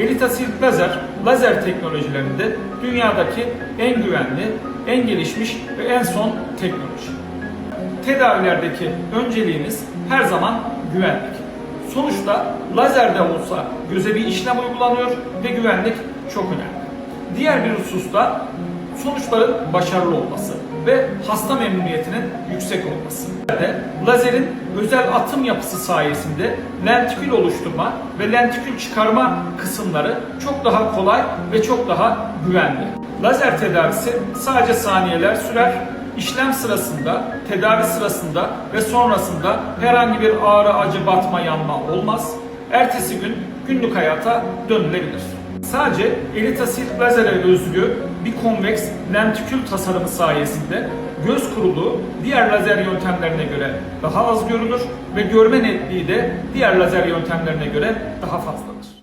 Elitasil lazer, lazer teknolojilerinde dünyadaki en güvenli, en gelişmiş ve en son teknoloji. Tedavilerdeki önceliğimiz her zaman güvenlik. Sonuçta lazerde olsa göze bir işlem uygulanıyor ve güvenlik çok önemli. Diğer bir hususta sonuçların başarılı olması ve hasta memnuniyetinin yüksek olması. Lazerin özel atım yapısı sayesinde lentikül oluşturma ve lentikül çıkarma kısımları çok daha kolay ve çok daha güvenli. Lazer tedavisi sadece saniyeler sürer. İşlem sırasında, tedavi sırasında ve sonrasında herhangi bir ağrı, acı, batma, yanma olmaz. Ertesi gün günlük hayata dönülebilir. Sadece elitasil lazere özgü bir konveks lentikül tasarımı sayesinde göz kuruluğu diğer lazer yöntemlerine göre daha az görülür ve görme netliği de diğer lazer yöntemlerine göre daha fazladır.